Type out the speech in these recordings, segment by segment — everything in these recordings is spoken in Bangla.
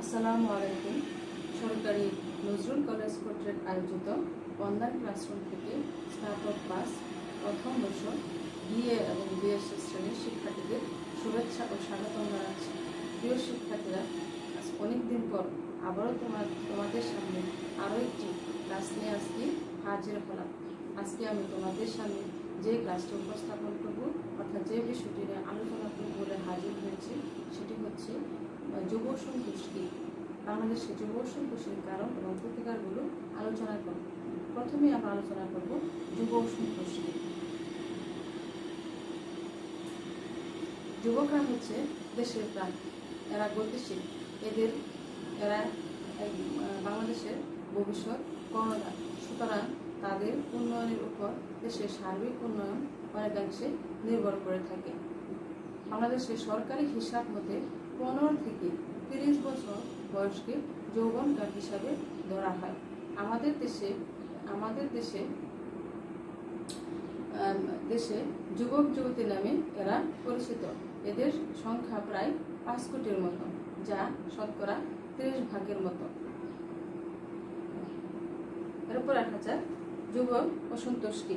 আসসালামু আলাইকুম। সরকারি নজরুল কলেজ কর্তৃক আয়োজিত অনলাইন ক্লাসরুম থেকে স্নাতক পাস প্রথম বছর বিএ এবং বিএসসি শ্রেণির শিক্ষার্থীদের শুভেচ্ছা ও স্বাগতম জানাচ্ছি। প্রিয় শিক্ষার্থীরা, আজ অনেকদিন পর আবারও তোমার, তোমাদের সামনে আরও একটি ক্লাস নিয়ে আজকে হাজির হলাম। আজকে আমি তোমাদের সামনে যে ক্লাসটি উপস্থাপন করব, অর্থাৎ যে বিষয়টি নিয়ে আলোচনা করব বলে হাজির হয়েছে, সেটি হচ্ছে যুব সন্তুষ্টি বাংলাদেশে যুব সন্তুষ্টির কারণ এবং প্রতিকারগুলো আলোচনা করব। প্রথমে আমরা আলোচনা করব যুব সন্তুষ্টি যুবকরা হচ্ছে দেশের প্রাণ। এরা গতিশীল। এদের, এরা বাংলাদেশের ভবিষ্যৎ কর্ণধার সুতরাং তাদের উন্নয়নের উপর দেশের সার্বিক উন্নয়ন অনেকাংশে নির্ভর করে থাকে। বাংলাদেশের সরকারি হিসাব মতে পনেরো থেকে তিরিশ বছর বয়সকে যৌবনকাল হিসাবে ধরা হয়। আমাদের দেশে আমাদের দেশে দেশে যুবক যুবতী নামে এরা পরিচিত। এদের সংখ্যা প্রায় পাঁচ কোটির মতো, যা শতকরা তিরিশ ভাগের মতো। এরপর দেখা যাক যুবক অসন্তোষ কি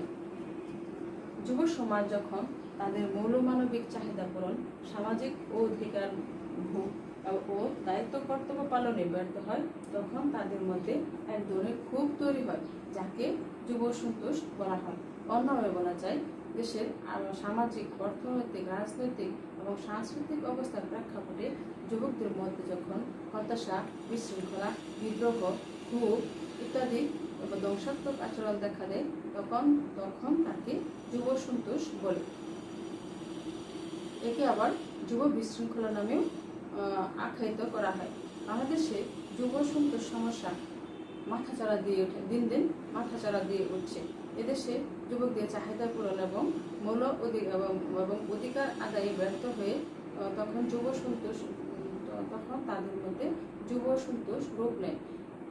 যুব সমাজ যখন তাদের মৌলমানবিক চাহিদা পূরণ, সামাজিক ও অধিকার ও দায়িত্ব কর্তব্য পালনে ব্যর্থ হয়, তখন তাদের মধ্যে এক ধরনের ক্ষোভ তৈরি হয়, যাকে যুব সন্তোষ বলা হয়। অন্যভাবে বলা যায়, দেশের সামাজিক, অর্থনৈতিক, রাজনৈতিক এবং সাংস্কৃতিক অবস্থার প্রেক্ষাপটে যুবকদের মধ্যে যখন হতাশা, বিশৃঙ্খলা, বিদ্রোহ, ক্ষোভ ইত্যাদি ধ্বংসাত্মক আচরণ দেখা দেয়, তখন তখন তাকে যুব সন্তোষ বলে। একে আবার যুব বিশৃঙ্খলা নামেও আখ্যায়িত করা হয়। বাংলাদেশে যুব সন্তোষ সমস্যা মাথাচাড়া দিয়ে ওঠে, দিন দিন মাথাচাড়া দিয়ে উঠছে। এদেশে যুবকদের চাহিদা পূরণ এবং মূল এবং অধিকার আদায়ে ব্যর্থ হয়ে তখন যুব সন্তোষ তখন তাদের মধ্যে যুব সন্তোষ রূপ নেয়।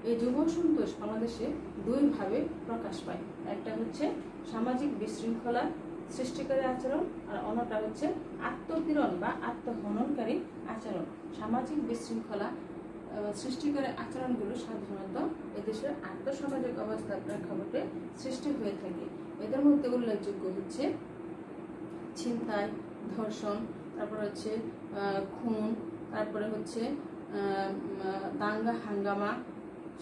এই যুব সন্তোষ বাংলাদেশে দুইভাবে প্রকাশ পায়। একটা হচ্ছে সামাজিক বিশৃঙ্খলা সৃষ্টিকারী আচরণ আর অন্যটা হচ্ছে আত্মপীড়ন বা আত্মহননকারী আচরণ। সামাজিক বিশৃঙ্খলা সৃষ্টিকারী আচরণগুলো সাধারণত এদেশের আর্থসামাজিক অবস্থার প্রেক্ষাপটে সৃষ্টি হয়ে থাকে। এদের মধ্যে উল্লেখযোগ্য হচ্ছে ছিনতাই, ধর্ষণ, তারপর হচ্ছে খুন, তারপরে হচ্ছে দাঙ্গা, হাঙ্গামা,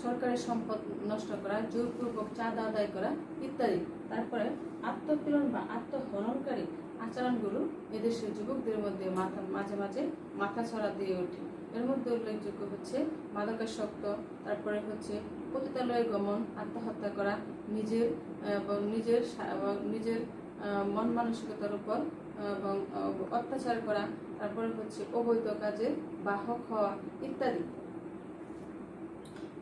সরকারি সম্পদ নষ্ট করা, জোরপূর্বক চাঁদা আদায় করা ইত্যাদি। তারপরে আত্মপীড়ন বা আত্মহননকারী আচরণগুলো এদেশের যুবকদের মধ্যে মাথা মাঝে মাঝে মাথা ছড়া দিয়ে ওঠে। এর মধ্যে উল্লেখযোগ্য হচ্ছে মাদকাসক্ত তারপরে হচ্ছে পতিতালয়ে গমন, আত্মহত্যা করা, নিজের, এবং নিজের নিজের মন মানসিকতার উপর, এবং অত্যাচার করা, তারপরে হচ্ছে অবৈধ কাজে বাহক হওয়া ইত্যাদি।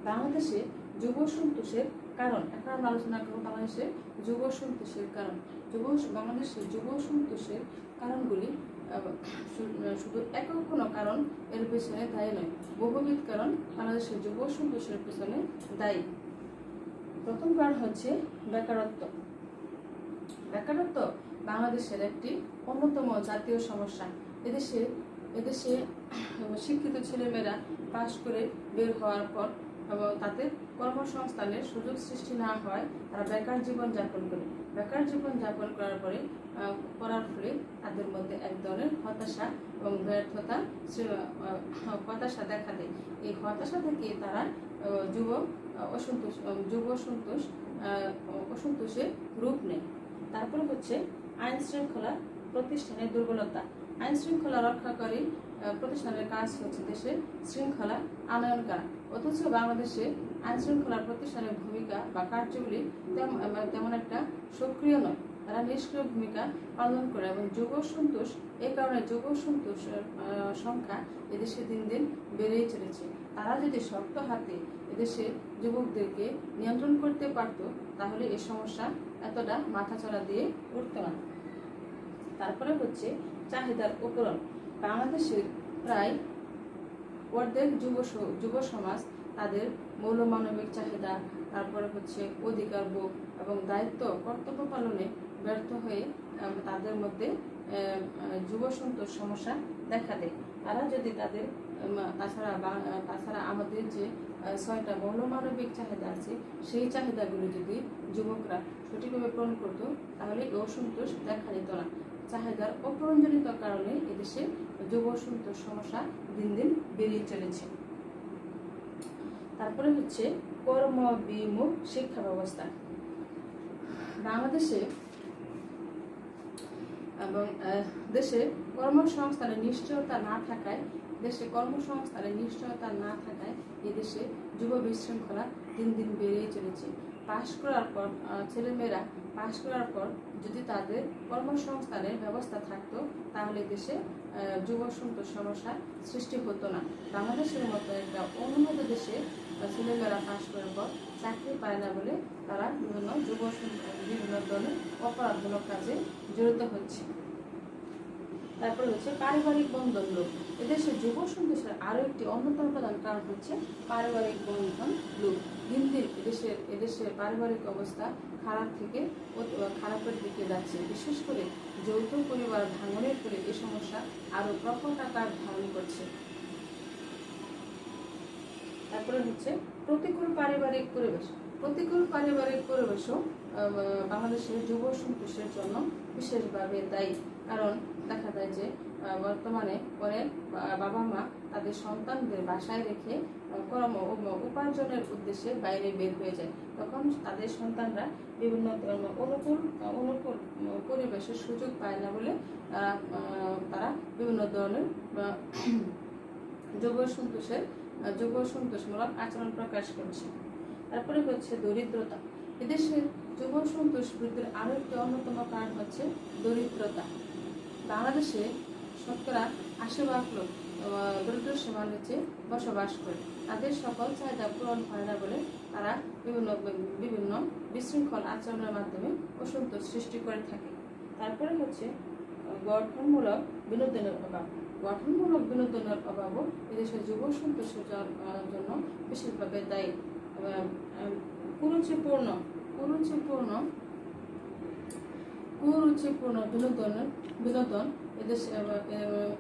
বাংলাদেশে যুব সন্তোষের কারণ। এখন আমরা আলোচনা করব বাংলাদেশের যুব সন্তোষের কারণ। যুব বাংলাদেশের যুব সন্তোষের কারণগুলি শুধু একক কোনো কারণ এর পেছনে দায়ী নয়, বহুবিধ কারণ বাংলাদেশের যুব সন্তোষের পেছনে দায়ী। প্রথম কারণ হচ্ছে বেকারত্ব। বেকারত্ব বাংলাদেশের একটি অন্যতম জাতীয় সমস্যা। এদেশে এদেশে শিক্ষিত ছেলেমেয়েরা পাশ করে বের হওয়ার পর এবং তাদের কর্মসংস্থানের সুযোগ সৃষ্টি না হয় তারা বেকার জীবন যাপন করে। বেকার জীবন যাপন করার পরে করার ফলে তাদের মধ্যে এক ধরনের হতাশা এবং ব্যর্থতা হতাশা দেখা দেয়। এই হতাশা থেকে তারা যুব অসন্তোষ যুব সন্তোষ আহ, অসন্তোষের রূপ নেয়। তারপরে হচ্ছে আইন শৃঙ্খলা প্রতিষ্ঠানের দুর্বলতা। আইন শৃঙ্খলা রক্ষাকারী প্রতিষ্ঠানের কাজ হচ্ছে দেশে শৃঙ্খলা আনয়ন করা অথচ বাংলাদেশে আইন শৃঙ্খলা প্রতিষ্ঠানের ভূমিকা বা কার্যগুলি তেমন একটা সক্রিয় নয়। তারা নিষ্ক্রিয় ভূমিকা পালন করে এবং যুব সন্তোষ এই কারণে যুব সন্তোষের আহ, সংখ্যা এদেশে দিন দিন বেড়েই চলেছে। তারা যদি শক্ত হাতে এদেশের যুবকদেরকে নিয়ন্ত্রণ করতে পারত তাহলে এ সমস্যা এতটা মাথাচড়া দিয়ে উঠত না। তারপরে হচ্ছে চাহিদার উপরণ। বাংলাদেশের প্রায় অর্ধেক যুব যুব সমাজ তাদের মৌলমানবিক চাহিদা, তারপরে হচ্ছে অধিকার বোধ এবং দায়িত্ব কর্তব্য পালনে ব্যর্থ হয়ে তাদের মধ্যে যুব সন্তোষ সমস্যা দেখা দেয়। তারা যদি তাদের তাছাড়া তাছাড়া আমাদের যে ছয়টা মৌলমানবিক চাহিদা আছে, সেই চাহিদাগুলো যদি যুবকরা সঠিকভাবে পূরণ করতো, তাহলে অসন্তোষ দেখা যেত না। চাহিদার অপরঞ্জনিত কারণে এদেশে যুব অসন্তোষ সমস্যা দিন দিন বেড়েই চলেছে। তারপরে হচ্ছে কর্ম বিমুখ শিক্ষা ব্যবস্থা। বাংলাদেশে এবং দেশে কর্মসংস্থানের নিশ্চয়তা না থাকায়, দেশে কর্মসংস্থানের নিশ্চয়তা না থাকায় এদেশে যুব বিশৃঙ্খলা দিন দিন বেড়েই চলেছে। পাশ করার পর ছেলেমেয়েরা পাশ করার পর যদি তাদের কর্মসংস্থানের ব্যবস্থা থাকতো, তাহলে দেশে যুব সন্তোষ সমস্যা সৃষ্টি হতো না। বাংলাদেশের মতো একটা উন্নত দেশে ছেলেমেয়েরা পাশ করার পর চাকরি পায় না বলে তারা বিভিন্ন যুব বিভিন্ন ধরনের অপরাধমূলক কাজে জড়িত হচ্ছে। তারপরে হচ্ছে পারিবারিক বন্ধন লোক এদেশে যুব সন্ত্রাসের আরও একটি অন্যতম প্রধান কারণ হচ্ছে পারিবারিক বন্ধন লোক দিন দিন এদেশের এদেশের পারিবারিক অবস্থা খারাপ থেকে খারাপের দিকে যাচ্ছে। বিশেষ করে যৌথ পরিবার ভাঙনের ফলে এ সমস্যা আরও প্রকট আকার ধারণ করছে। তারপরে হচ্ছে প্রতিকূল পারিবারিক পরিবেশ। প্রতিকূল পারিবারিক পরিবেশও বাংলাদেশের যুব সন্তোষের জন্য বিশেষভাবে দায়ী। কারণ দেখা যায় যে বর্তমানে বা- বাবা মা তাদের সন্তানদের বাসায় রেখে কর্ম উপার্জনের উদ্দেশ্যে বাইরে বের হয়ে যায়। তখন তাদের সন্তানরা বিভিন্ন অনুকূল অনুকূল পরিবেশের সুযোগ পায় না বলে তারা বিভিন্ন ধরনের যুব সন্তোষের যুব সন্তোষমূলক আচরণ প্রকাশ করছে। তারপরে হচ্ছে দরিদ্রতা। এদেশের যুব সন্তোষ বৃদ্ধির আরও একটি অন্যতম কারণ হচ্ছে দরিদ্রতা। বাংলাদেশে শতকরা আশি ভাগ লোক দরিদ্র সীমার নিচে বসবাস করে। তাদের সকল চাহিদা পূরণ হয় না বলে তারা বিভিন্ন বিভিন্ন বিশৃঙ্খল আচরণের মাধ্যমে অসন্তোষ সৃষ্টি করে থাকে। তারপরে হচ্ছে গঠনমূলক বিনোদনের অভাব। গঠনমূলক বিনোদনের অভাবও এদেশের যুব সন্তোষের জন- জন্য বিশেষভাবে দায়ী। কুরুচিপূর্ণ কুরুচিপূর্ণ কুরুচিপূর্ণ বিনোদনের বিনোদন এদেশে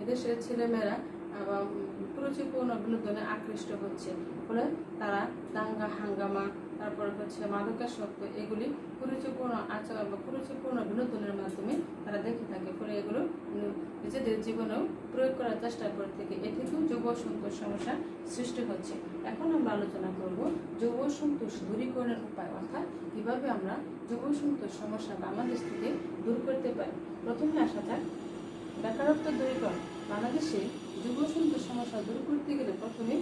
এদেশের ছেলেমেয়েরা কুরুচিপূর্ণ বিনোদনে আকৃষ্ট হচ্ছে। ফলে তারা দাঙ্গা, হাঙ্গামা, তারপরে হচ্ছে মাদকাসক্ত, এগুলি কুরুচিপূর্ণ আচার বা কুরুচিপূর্ণ বিনোদনের মাধ্যমে তারা দেখে থাকে ফলে এগুলো উম, নিজেদের জীবনেও প্রয়োগ করার চেষ্টা করে থাকে। এ থেকেও যুব সন্তোষ সমস্যা সৃষ্টি হচ্ছে। এখন আমরা আলোচনা করব যুব সন্তোষ দূরীকরণের উপায়, অর্থাৎ কীভাবে আমরা যুব সন্তোষ সমস্যা বাংলাদেশ থেকে দূর করতে পারি। প্রথমে আসা যাক। বেকারত্ব দূরীকরণ। বাংলাদেশে যুব সমস্যা দূর করতে গেলে প্রথমে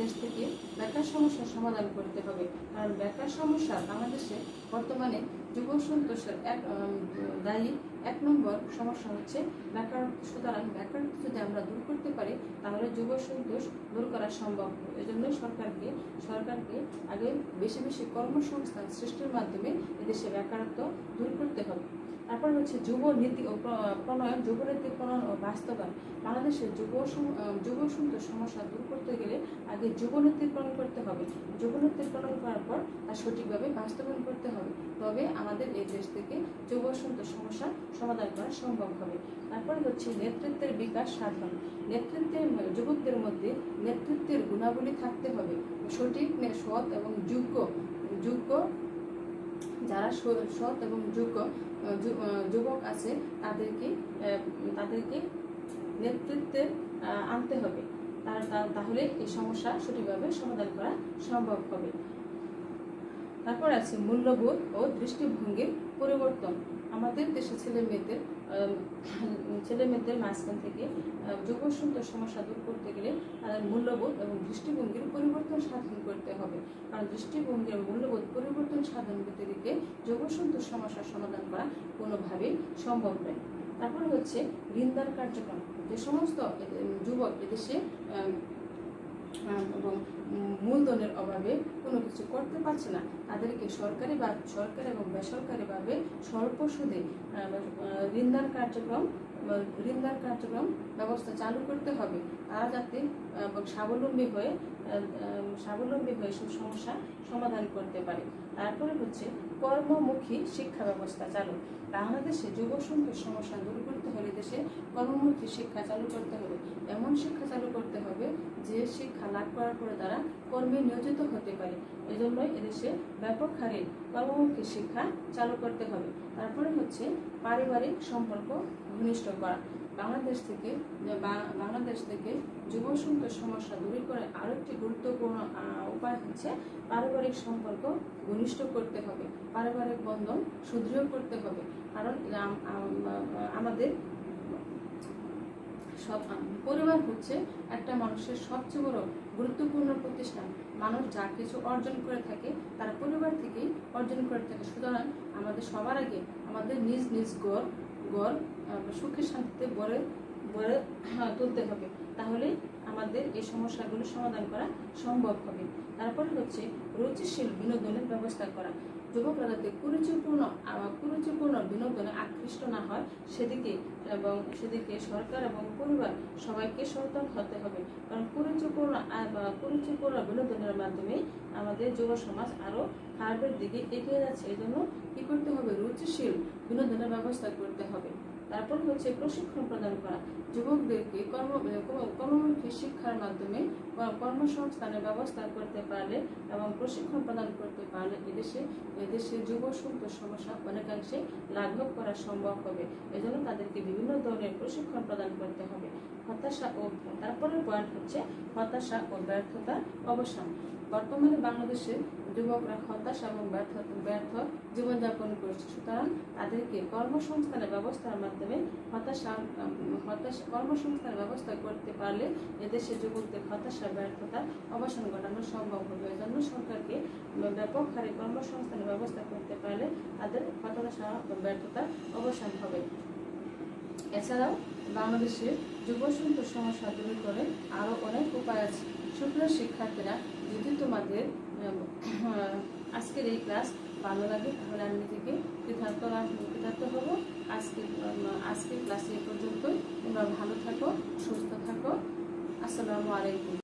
দেশ থেকে বেকার সমস্যার সমাধান করতে হবে। কারণ বেকার সমস্যা বাংলাদেশে বর্তমানে যুব সন্তোষের এক দায়ী এক নম্বর সমস্যা হচ্ছে বেকারত্ব সুতরাং বেকারত্ব যদি আমরা দূর করতে পারি, তাহলে যুব সন্তোষ দূর করা সম্ভব। এই জন্য সরকারকে সরকারকে আগে বেশি বেশি কর্মসংস্থান সৃষ্টির মাধ্যমে এদেশে বেকারত্ব দূর করতে হবে। তারপর হচ্ছে যুব নীতি ও প্রণয়ন, যুব নীতি প্রণয়ন ও বাস্তবায়ন। বাংলাদেশের যুব যুব সন্তোষ সমস্যা দূর করতে গেলে আগে যুব নীতি প্রণয়ন করতে হবে। যুব নীতি প্রণয়ন করার পর তা সঠিকভাবে বাস্তবায়ন করতে হবে। তবে আমাদের এই দেশ থেকে যুব সন্তোষ সমস্যা সমাধান করা সম্ভব হবে। তারপরে হচ্ছে নেতৃত্বের বিকাশ সাধন। নেতৃত্বের যুবকদের মধ্যে নেতৃত্বের গুণাবলী থাকতে হবে। সঠিক সৎ এবং যোগ্য যোগ্য যারা সৎ এবং যোগ্য যুবক আছে, তাদেরকে তাদেরকে নেতৃত্বে আনতে হবে। তার তাহলে এই সমস্যা সঠিকভাবে সমাধান করা সম্ভব হবে। তারপর আছে মূল্যবোধ ও দৃষ্টিভঙ্গির পরিবর্তন। আমাদের দেশে ছেলে মেয়েদের ছেলে মেয়েদের মাঝখান থেকে যুব সুন্দর সমস্যা দূর করতে গেলে তাদের মূল্যবোধ এবং দৃষ্টিভঙ্গির পরিবর্তন সাধন করতে হবে। কারণ দৃষ্টিভঙ্গি এবং মূল্যবোধ পরিবর্তন সাধন করতে গেলে যুব সুন্দর সমস্যার সমাধান করা কোনোভাবেই সম্ভব নয়। তারপরে হচ্ছে ঋণদান কার্যক্রম। যে সমস্ত যুবক এদেশে এবং মূলধনের অভাবে কোনো কিছু করতে পারছে না। তাদেরকে সরকারি বা সরকারি এবং বেসরকারিভাবে স্বল্প সুদে ঋণদান কার্যক্রম ঋণদান কার্যক্রম ব্যবস্থা চালু করতে হবে। তারা যাতে স্বাবলম্বী হয়ে স্বাবলম্বী হয়ে সব সমস্যা সমাধান করতে পারে। তারপরে হচ্ছে কর্মমুখী শিক্ষা ব্যবস্থা চালু। বাংলাদেশে যুব সমস্যা দূর করতে এদেশে কর্মমুখী শিক্ষা চালু করতে হবে। এমন শিক্ষা চালু করতে হবে যে শিক্ষা লাভ করার পরে তারা কর্মে নিয়োজিত হতে পারে। এজন্যই এদেশে ব্যাপক হারে কর্মমুখী শিক্ষা চালু করতে হবে। তারপরে হচ্ছে পারিবারিক সম্পর্ক ঘনিষ্ঠ করা। বাংলাদেশ থেকে বাংলাদেশ থেকে যুব সন্ত্রাস সমস্যা দূর করে আরেকটি গুরুত্বপূর্ণ উপায় হচ্ছে পারিবারিক সম্পর্ক ঘনিষ্ঠ করতে হবে। পারিবারিক বন্ধন সুদৃঢ় করতে হবে। কারণ আম- আম- আমাদের সব পরিবার হচ্ছে একটা মানুষের সবচেয়ে বড় গুরুত্বপূর্ণ প্রতিষ্ঠান। মানুষ যা কিছু অর্জন করে থাকে, তার পরিবার থেকেই অর্জন করে থাকে। সুতরাং আমাদের সবার আগে আমাদের নিজ নিজ গড় গড় সুখে শান্তিতে গড়ে গড়ে তুলতে হবে। তাহলে আমাদের এই সমস্যাগুলো সমাধান করা সম্ভব হবে। তারপরে হচ্ছে রুচিশীল বিনোদনের ব্যবস্থা করা। যুবকরা যাতে কুরুচিপূর্ণ কুরুচিপূর্ণ বিনোদনে আকৃষ্ট না হয়, সেদিকে এবং সেদিকে সরকার এবং পরিবার সবাইকে সচেতন হতে হবে। কারণ কুরুচিপূর্ণ কুরুচিপূর্ণ বিনোদনের মাধ্যমে আমাদের যুব সমাজ আরও খারাপের দিকে এগিয়ে যাচ্ছে। এই জন্য কী করতে হবে? রুচিশীল বিনোদনের ব্যবস্থা করতে হবে। তারপর হচ্ছে প্রশিক্ষণ প্রদান করা। যুবকদেরকে কর্ম কর্মমুখী শিক্ষার মাধ্যমে কর্মসংস্থানের ব্যবস্থা করতে পারলে এবং প্রশিক্ষণ প্রদান করতে পারলে এদেশে এদেশে যুব সন্তোষ সমস্যা অনেকাংশে লাঘব করা সম্ভব হবে। এজন্য তাদেরকে বিভিন্ন ধরনের প্রশিক্ষণ প্রদান করতে হবে। হতাশা ও তারপরের পয়েন্ট হচ্ছে হতাশা ও ব্যর্থতার অবসান। বর্তমানে বাংলাদেশে যুবকরা হতাশা এবং ব্যর্থ ব্যর্থ জীবনযাপন করছে। সুতরাং তাদেরকে কর্মসংস্থানের ব্যবস্থার মাধ্যমে হতাশা হতাশ কর্মসংস্থানের ব্যবস্থা করতে পারলে এদেশের যুবকদের হতাশা, ব্যর্থতা অবসান ঘটানো সম্ভব হবে। এজন্য সরকারকে ব্যাপক হারে কর্মসংস্থানের ব্যবস্থা করতে পারলে তাদের হতাশা ব্যর্থতার অবসান হবে। এছাড়াও বাংলাদেশে যুব সমস্যা দূর করে আরও অনেক উপায় আছে। সুপ্রিয় শিক্ষার্থীরা যদি তোমাদের আজকের এই ক্লাস ভালো লাগে, তাহলে আমি থেকে কৃতার্থ কৃতার্থ হব। আজকে আজকের ক্লাসে এ পর্যন্তই। তোমরা ভালো থাকো, সুস্থ থাকো। আসসালামু আলাইকুম।